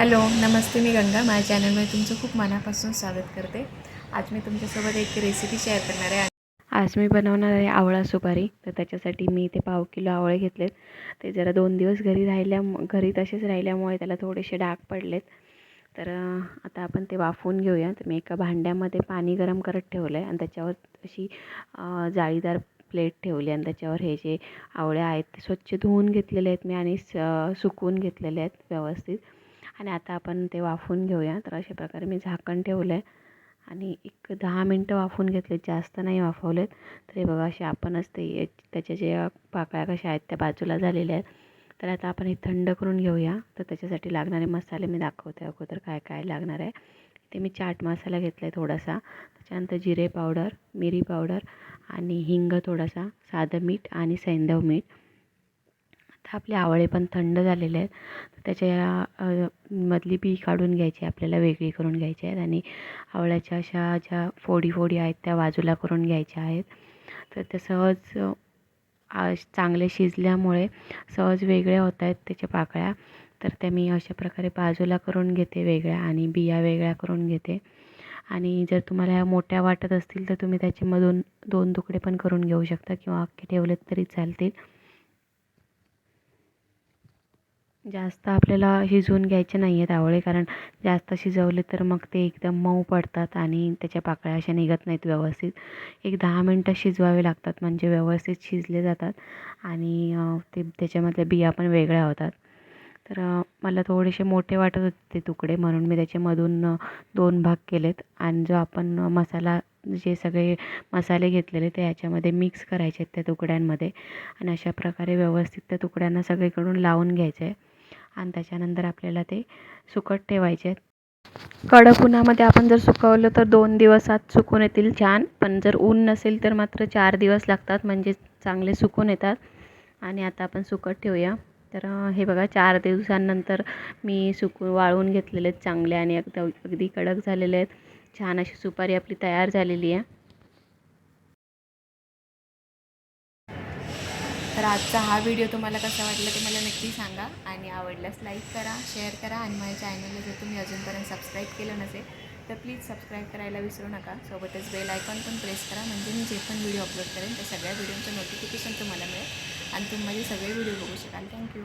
Hello नमस्ते मी गंगा. माझ्या चॅनलमध्ये तुमचं खूप मनापासून स्वागत करते. आज मी तुमच्यासोबत एक रेसिपी शेअर करणार आहे. आज मी बनवणार आहे आवळा सुपारी. तर त्याच्यासाठी मी इथे पाव किलो आवळे घेतलेत. ते जरा दोन दिवस घरी राहिल्या घरी तसेच राहिल्यामुळे त्याला थोडेसे डाग पडलेत. तर आता आपण ते वाफवून घेऊया तर मी एका भांड्यामध्ये पाणी गरम करत ठेवलं आहे आणि त्याच्यावर अशी जाळीदार प्लेट ठेवली आणि त्याच्यावर हे जे आवळे आहेत ते स्वच्छ धुवून घेतलेले आहेत मी आणि स सुकवून घेतलेले आहेत व्यवस्थित. आणि आता आपण ते वाफवून घेऊया. तर अशा प्रकारे मी झाकण ठेवलं आहे आणि एक दहा मिनटं वाफवून घेतले जास्त नाही वाफवलेत. तर हे बघा असे आपणच ते त्याच्या ज्या पाकळ्या कशा आहेत त्या बाजूला झालेल्या आहेत. तर आता आपण हे थंड करून घेऊया. तर त्याच्यासाठी लागणारे मसाले मी दाखवते अगोदर काय काय लागणार आहे. ते मी चाट मसाला घेतला आहे थोडासा. त्याच्यानंतर जिरे पावडर मिरी पावडर आणि हिंग थोडासा साधं मीठ आणि सैंधव मीठ. आपले आवळे पण थंड झालेले आहेत. तर त्याच्या मधली बी काढून घ्यायची आपल्याला वेगळी करून घ्यायची आहेत आणि आवळ्याच्या अशा ज्या फोडी फोडी आहेत त्या बाजूला करून घ्यायच्या आहेत. तर त्या सहज चांगले शिजल्यामुळे सहज वेगळ्या होत आहेत त्याच्या पाकळ्या. तर त्या मी अशा प्रकारे बाजूला करून घेते वेगळ्या आणि बिया वेगळ्या करून घेते. आणि जर तुम्हाला ह्या मोठ्या वाटत असतील तर तुम्ही त्याच्यामधून दोन तुकडे पण करून घेऊ शकता किंवा अख्खे ठेवलेत तरी चालतील. जास्त आपल्याला शिजवून घ्यायचे नाही आहेत आवळे कारण जास्त शिजवले तर मग ते एकदम मऊ पडतात आणि त्याच्या पाकळ्या अशा निघत नाहीत व्यवस्थित. एक दहा मिनटं शिजवावे लागतात म्हणजे व्यवस्थित शिजले जातात आणि ते त्याच्यामधल्या बिया पण वेगळ्या होतात. तर मला थोडेसे मोठे वाटत होते ते तुकडे म्हणून मी त्याच्यामधून दोन भाग केलेत आणि जो आपण मसाला जे सगळे मसाले घेतलेले ते याच्यामध्ये मिक्स करायचे आहेत त्या तुकड्यांमध्ये. आणि अशा प्रकारे व्यवस्थित त्या तुकड्यांना सगळीकडून लावून घ्यायचं. आहे आणि त्याच्यानंतर आपल्याला ते सुकट ठेवायचे आहेत. कडक उन्हामध्ये आपण जर सुकवलं तर दोन दिवसात सुकून येतील छान. पण जर ऊन नसेल तर मात्र चार दिवस लागतात म्हणजे चांगले सुकून येतात. आणि आता आपण सुकट ठेवूया. तर हे बघा चार दिवसांनंतर मी सुकून वाळवून घेतलेले आहेत चांगले आणि अगदी अगदी कडक झालेले आहेत. छान अशी सुपारी आपली तयार झालेली आहे. तर आजचा हा व्हिडिओ तुम्हाला कसा वाटला ते मला नक्की सांगा. आणि आवडल्यास लाईक करा शेअर करा आणि माझ्या चॅनलला जर तुम्ही अजूनपर्यंत सबस्क्राईब केलं नसेल तर प्लीज सबस्क्राईब करायला विसरू नका. सोबतच बेल आयकॉन पण प्रेस करा. म्हणजे मी जे पण व्हिडिओ अपलोड करेन त्या सगळ्या व्हिडिओचं नोटिफिकेशन तुम्हाला मिळेल. आणि तुम्ही माझे सगळे व्हिडिओ बघू शकाल. थँक्यू